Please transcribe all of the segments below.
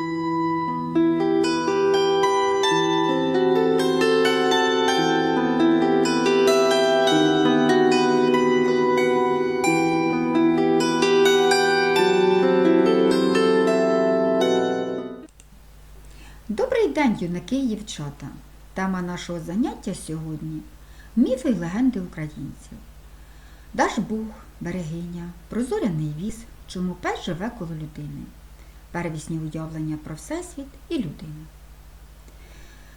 Добрий день, юнаки і дівчата. Тема нашого заняття сьогодні міфи й легенди українців. Дажбуг, берегиня, прозоряний віз, чому пес живе коло людини, первісні уявлення про Всесвіт і людину.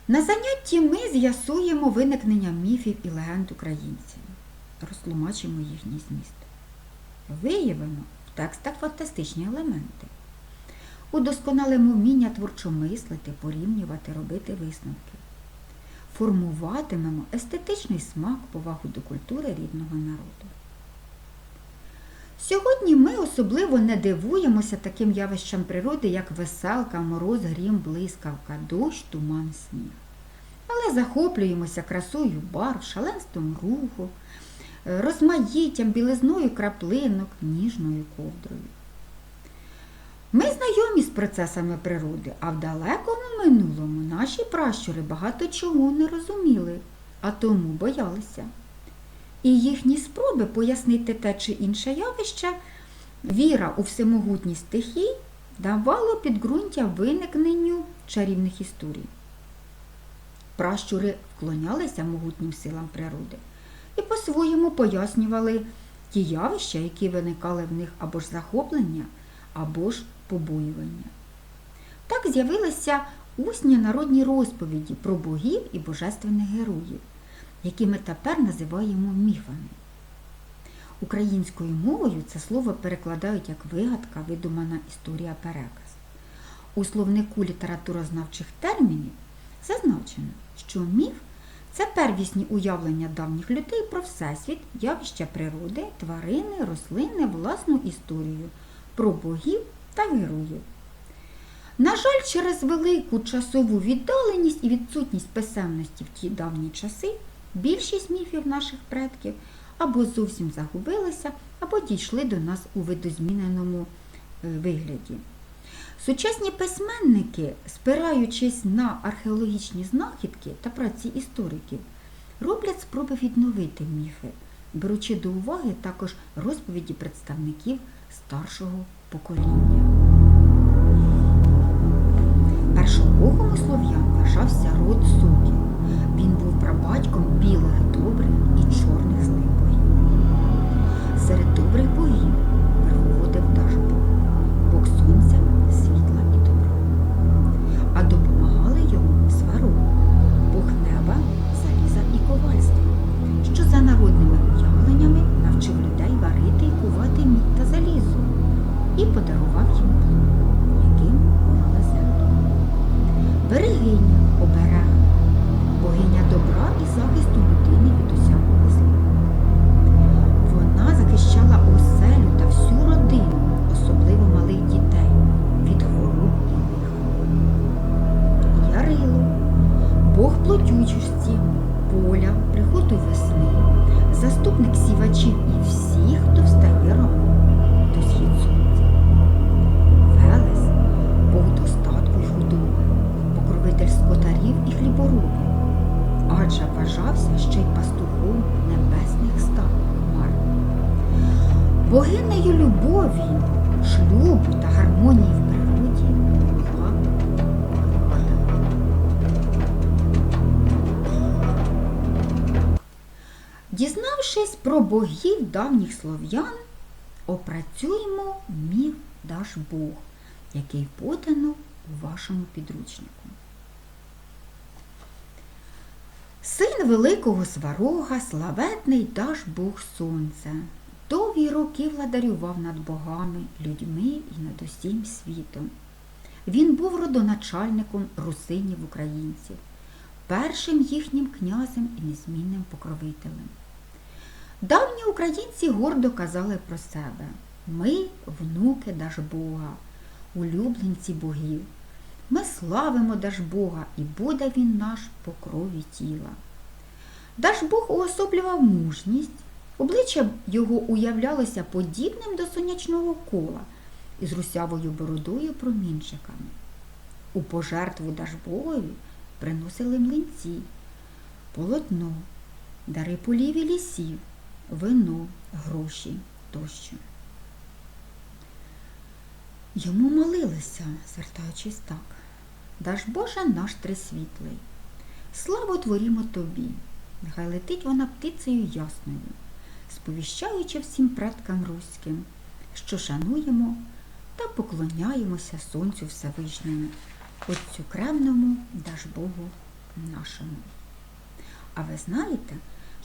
На занятті ми з'ясуємо виникнення міфів і легенд українців, розтлумачимо їхній зміст. Виявимо в текстах фантастичні елементи. Удосконалимо вміння творчо мислити, порівнювати, робити висновки. Формуватимемо естетичний смак, повагу до культури рідного народу. Сьогодні ми особливо не дивуємося таким явищам природи, як веселка, мороз, грім, блискавка, дощ, туман, сніг. Але захоплюємося красою барв, шаленством руху, розмаїттям, білизною краплинок, ніжною ковдрою. Ми знайомі з процесами природи, а в далекому минулому наші пращури багато чого не розуміли, а тому боялися. І їхні спроби пояснити те чи інше явище, віра у всемогутність стихій давало підґрунтя виникненню чарівних історій. Пращури вклонялися могутнім силам природи і по-своєму пояснювали ті явища, які виникали в них або ж захоплення, або ж побоювання. Так з'явилися усні народні розповіді про богів і божественних героїв, які ми тепер називаємо міфами. Українською мовою це слово перекладають як вигадка, видумана історія переказ. У словнику літературознавчих термінів зазначено, що міф це первісні уявлення давніх людей про всесвіт, явища природи, тварини, рослини, власну історію, про богів та героїв. На жаль, через велику часову віддаленість і відсутність писемності в ті давні часи більшість міфів наших предків або зовсім загубилися, або дійшли до нас у видозміненому е, вигляді. Сучасні письменники, спираючись на археологічні знахідки та праці істориків, роблять спроби відновити міфи, беручи до уваги також розповіді представників старшого покоління. Першобогом слов'ян вважався род суків. Він білих Дізнавшись про богів давніх слов'ян, опрацюємо міф Дажбог, який подано у вашому підручнику. Син великого сварога, славетний Дажбог Сонця, довгі роки владарював над богами, людьми і над усім світом. Він був родоначальником русинів українців, першим їхнім князем і незмінним покровителем. Давні українці гордо казали про себе ми внуки Дажбога, улюбленці богів. Ми славимо Дажбога, і буде він наш по крові тіла. Дажбог уособлював мужність, обличчя його уявлялося подібним до сонячного кола із русявою бородою промінчиками. У пожертву Дажбогові приносили млинці, полотно, дари полів і лісів, вино, гроші тощо. Йому молилися, звертаючись так. Даж Боже наш трисвітлий, славу творімо тобі, нехай летить вона птицею ясною, сповіщаючи всім предкам руським, що шануємо та поклоняємося Сонцю Всевишньому, Отцю Кремному, даж Богу нашому. А ви знаєте,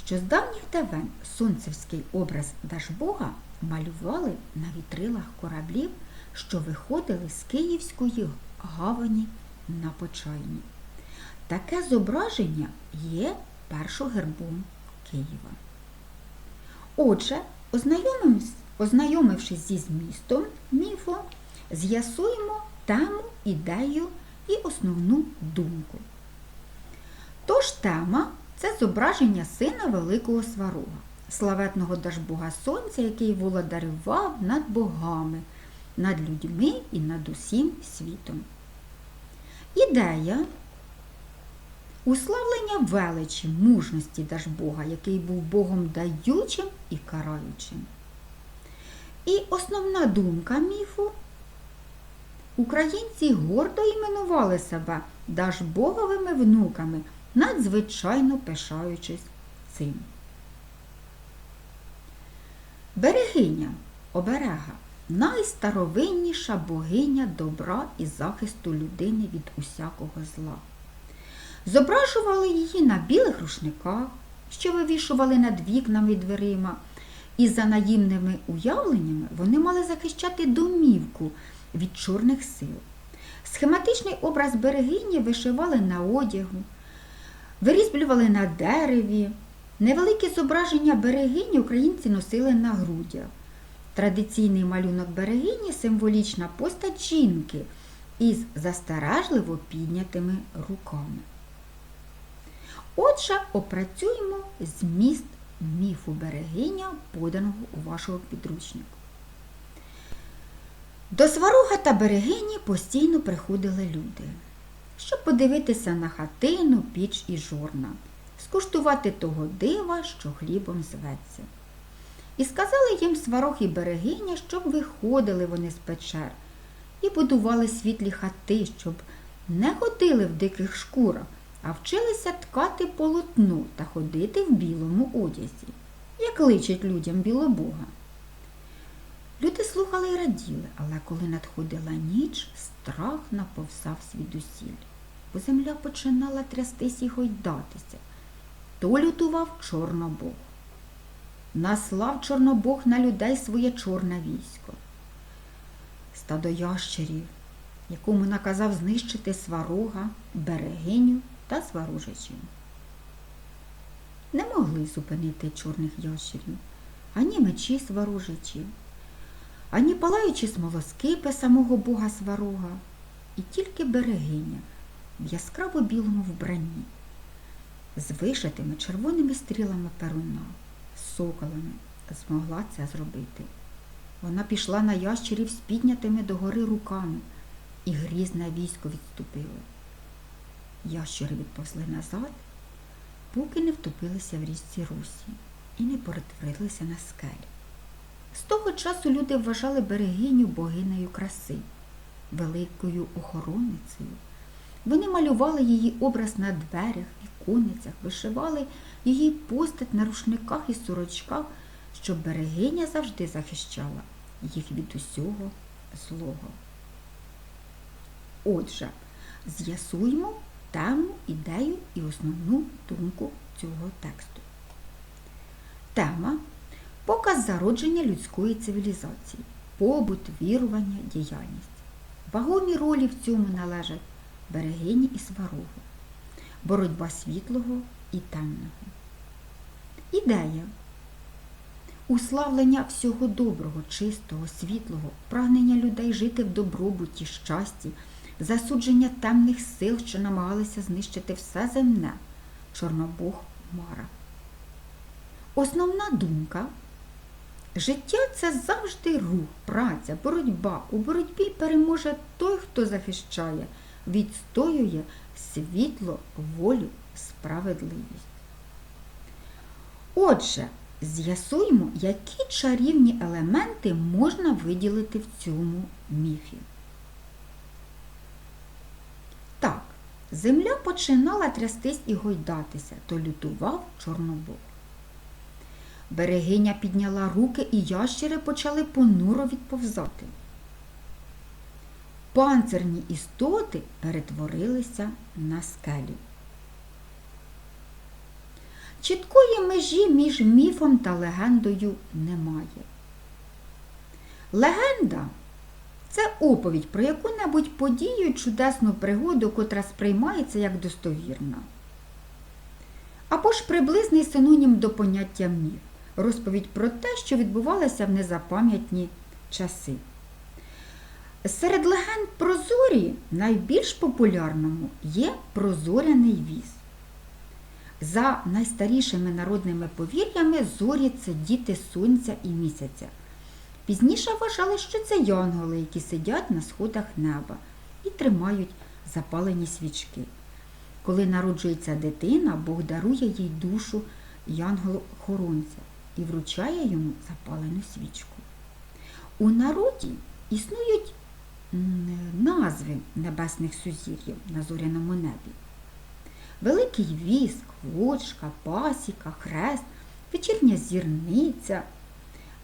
що з давніх давен сонцевський образ Дажбога малювали на вітрилах кораблів, що виходили з Київської гавані на Почайні. Таке зображення є першогербом Києва. Отже, ознайомившись зі змістом міфу, з'ясуємо тему, ідею і основну думку. Тож тема це зображення сина Великого Сварога, славетного Дажбога Сонця, який володарював над богами, над людьми і над усім світом. Ідея уславлення величі, мужності Дажбога, який був Богом даючим і караючим. І основна думка міфу Українці гордо іменували себе Дажбоговими внуками, надзвичайно пишаючись цим. Берегиня оберега найстаровинніша богиня добра і захисту людини від усякого зла. Зображували її на білих рушниках, що вивішували над вікнами дверима, і за наїмними уявленнями вони мали захищати домівку від чорних сил. Схематичний образ берегині вишивали на одягу, вирізблювали на дереві. Невелике зображення берегині українці носили на грудях. Традиційний малюнок берегині символічна постать жінки із застережливо піднятими руками. Отже, опрацюємо зміст міфу берегиня, поданого у вашого підручнику. До сварога та берегині постійно приходили люди, щоб подивитися на хатину, піч і жорна, скуштувати того дива, що хлібом зветься. І сказали їм сварог і берегиня, щоб виходили вони з печер і будували світлі хати, щоб не ходили в диких шкурах, а вчилися ткати полотно та ходити в білому одязі, як личить людям білобога. Люди слухали і раділи, але коли надходила ніч, страх наповзав свідусіль, бо земля починала трястись і гойдатися. То лютував Чорнобог. Наслав Чорнобог на людей своє чорне військо. Стадо ящерів, якому наказав знищити сварога, берегиню та сварожичів. Не могли зупинити чорних ящерів, ані мечі сварожичів, ані палаючі смолоскипи самого бога сварога, і тільки берегиня в яскраво білому вбранні, з вишитими червоними стрілами перуна, з соколами змогла це зробити. Вона пішла на ящерів з піднятими догори руками, і грізне військо відступило. Ящери відповзли назад, поки не втопилися в річці Русі і не перетворилися на скелі. З того часу люди вважали берегиню богинею краси, великою охоронницею. Вони малювали її образ на дверях, віконницях, вишивали її постать на рушниках і сорочках, щоб берегиня завжди захищала їх від усього злого. Отже, з'ясуємо тему, ідею і основну думку цього тексту. Тема показ зародження людської цивілізації, побут, вірування, діяльність. Вагомі ролі в цьому належать берегині і сварогу, боротьба світлого і темного. Ідея уславлення всього доброго, чистого, світлого, прагнення людей жити в добробуті, щасті, засудження темних сил, що намагалися знищити все земне, Чорнобог Мара. Основна думка життя це завжди рух, праця, боротьба. У боротьбі переможе той, хто захищає, відстоює світло, волю, справедливість. Отже, з'ясуємо, які чарівні елементи можна виділити в цьому міфі. Так, земля починала трястись і гойдатися, то лютував Чорнобог. Берегиня підняла руки, і ящери почали понуро відповзати. Панцирні істоти перетворилися на скелі. Чіткої межі між міфом та легендою немає. Легенда це оповідь про яку-небудь подію, чудесну пригоду, котра сприймається як достовірна. Або ж приблизний синонім до поняття міф, розповідь про те, що відбувалося в незапам'ятні часи. Серед легенд про зорі найбільш популярному є прозоряний віз. За найстарішими народними повір'ями зорі це діти сонця і місяця. Пізніше вважали, що це янголи, які сидять на сходах неба і тримають запалені свічки. Коли народжується дитина, Бог дарує їй душу янголу-хоронця і вручає йому запалену свічку. У народі існують назви небесних сузір'їв на зоряному небі. Великий віск, вочка, пасіка, хрест, вечірня зірниця,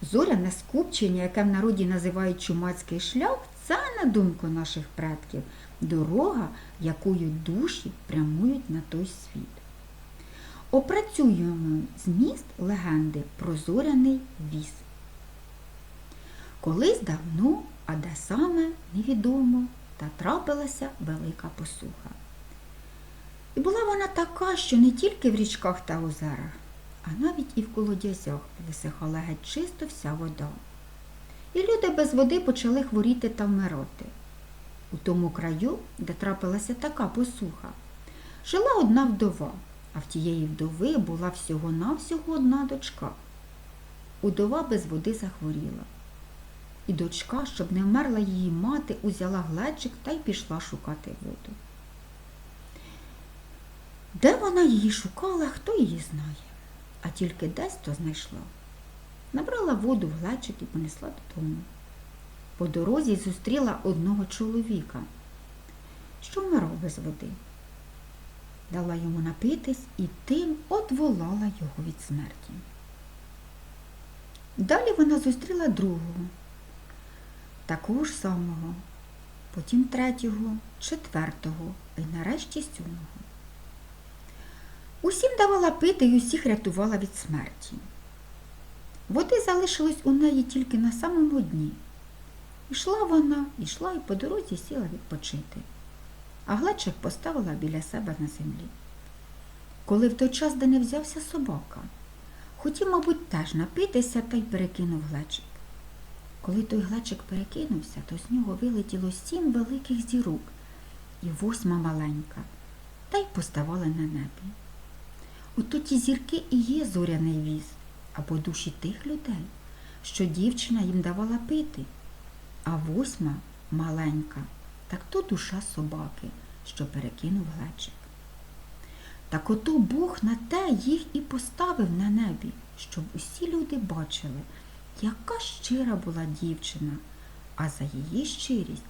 зоряне скупчення, яке в народі називають чумацький шлях, це, на думку наших предків, дорога, якою душі прямують на той світ. Опрацюємо зміст легенди про зоряний віз. Колись давно, а де саме невідомо, та трапилася велика посуха. І була вона така, що не тільки в річках та озерах, а навіть і в колодязях висихала геть чисто вся вода. І люди без води почали хворіти та вмирати. У тому краю, де трапилася така посуха, жила одна вдова, а в тієї вдови була всього-навсього одна дочка. Удова без води захворіла. І дочка, щоб не вмерла її мати, узяла глечик та й пішла шукати воду. Де вона її шукала, хто її знає, а тільки десь то знайшла. Набрала воду в глечик і понесла додому. По дорозі зустріла одного чоловіка, що вмирав без води. Дала йому напитись і тим одволала його від смерті. Далі вона зустріла другого, такого ж самого, потім третього, четвертого і нарешті сьомого. Усім давала пити і усіх рятувала від смерті. Води залишилось у неї тільки на самому дні. Ішла вона, ішла і по дорозі сіла відпочити, а глечик поставила біля себе на землі. Коли в той час, де не взявся собака, хотів, мабуть, теж напитися та й перекинув глечик. Коли той глечик перекинувся, то з нього вилетіло сім великих зірок і восьма маленька, та й поставали на небі. Ото ті зірки і є зоряний віз або душі тих людей, що дівчина їм давала пити, а восьма маленька, так то душа собаки, що перекинув глечик. Так ото Бог на те їх і поставив на небі, щоб усі люди бачили, яка щира була дівчина, а за її щирість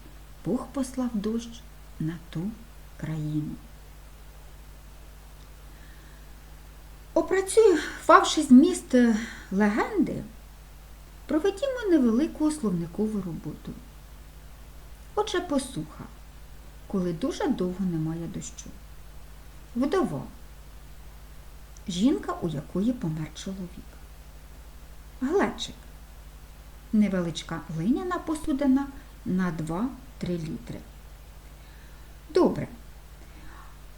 Бог послав дощ на ту країну. Опрацювавши зміст легенди, проведімо невелику словникову роботу. Отже, посуха, коли дуже довго немає дощу. Вдова жінка, у якої помер чоловік. Глечик невеличка глиняна посудина на 2-3 літри. Добре.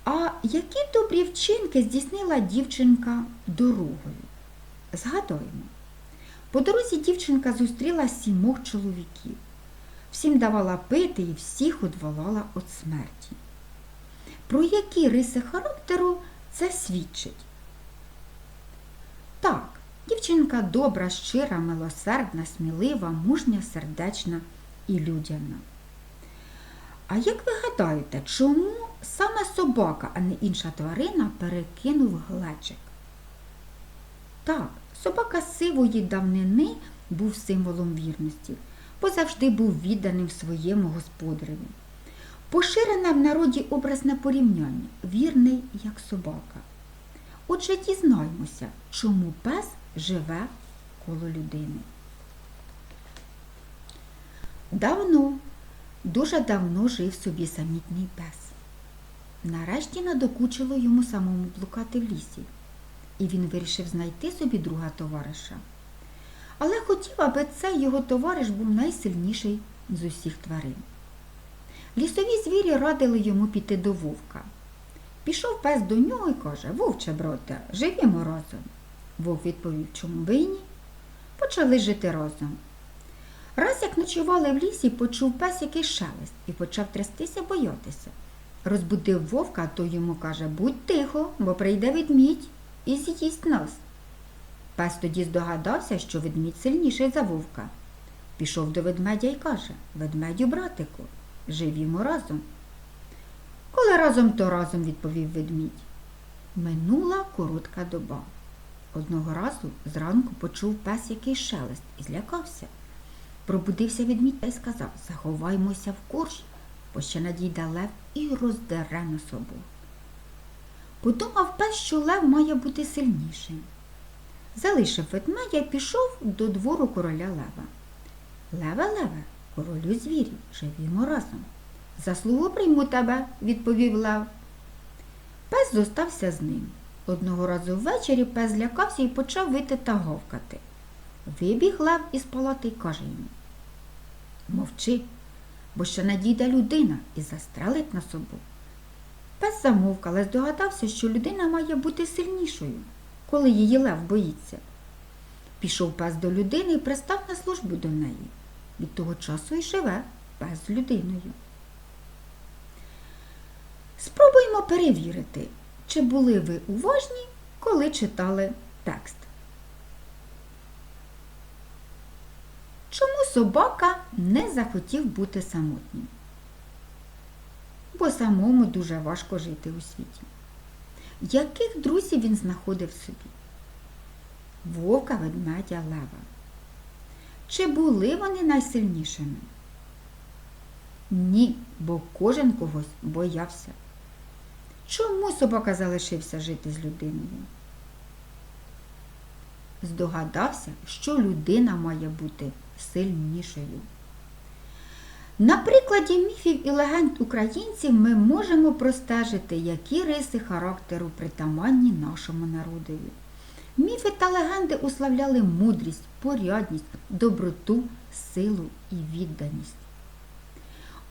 А які добрі вчинки здійснила дівчинка дорогою? Згадуємо. По дорозі дівчинка зустріла сімох чоловіків. Всім давала пити і всіх одволала від смерті. Про які риси характеру це свідчить? Так, дівчинка добра, щира, милосердна, смілива, мужня, сердечна і людяна. А як ви гадаєте, чому саме собака, а не інша тварина, перекинув глечик? Так, собака сивої давнини був символом вірності, бо завжди був відданим своєму господареві. Поширене в народі образне порівняння вірний як собака. Отже, дізнаймося, чому пес живе коло людини. Давно, дуже давно жив собі самітній пес. Нарешті надокучило йому самому блукати в лісі, і він вирішив знайти собі друга товариша. Але хотів, аби цей його товариш був найсильніший з усіх тварин. Лісові звірі радили йому піти до вовка. Пішов пес до нього і каже Вовче, брате, живімо разом. Вовк відповів, чому ви ні? Почали жити разом. Раз як ночували в лісі, почув пес якийсь шелест і почав трястися, боятися. Розбудив вовка, а той йому каже Будь тихо, бо прийде ведмідь і з'їсть нас. Пес тоді здогадався, що ведмідь сильніший за вовка. Пішов до ведмедя і каже Ведмедю, братику, живімо разом. Коли разом, то разом, відповів ведмідь. Минула коротка доба. Одного разу зранку почув пес якийсь шелест і злякався. Пробудився ведмідь та й сказав заховаймося в корч, бо ще надійде лев і роздере на собу. Подумав пес, що лев має бути сильнішим. Залишив ведмедя і пішов до двору короля лева. Леве, леве, королю звірів, живімо разом. Заслугу прийму тебе, відповів лев. Пес зостався з ним. Одного разу ввечері пес злякався і почав вити та говкати. Вибіг лев із палати й каже йому Мовчи, бо ще надійде людина і застрелить на собу. Пес замовк, але здогадався, що людина має бути сильнішою, коли її лев боїться. Пішов пес до людини і пристав на службу до неї. Від того часу і живе пес з людиною. Спробуємо перевірити, чи були ви уважні, коли читали текст. Чому собака не захотів бути самотнім? Бо самому дуже важко жити у світі. Яких друзів він знаходив собі? Вовка, ведмедя, лева. Чи були вони найсильнішими? Ні, бо кожен когось боявся. Чому собака залишився жити з людиною? Здогадався, що людина має бути сильнішою. На прикладі міфів і легенд українців ми можемо простежити, які риси характеру притаманні нашому народові. Міфи та легенди уславляли мудрість, порядність, доброту, силу і відданість.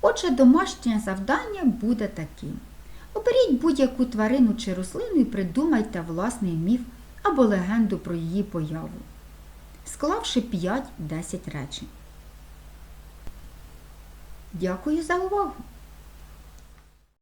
Отже, домашнє завдання буде таким. Оберіть будь-яку тварину чи рослину і придумайте власний міф або легенду про її появу, склавши 5-10 речень. Дякую за увагу!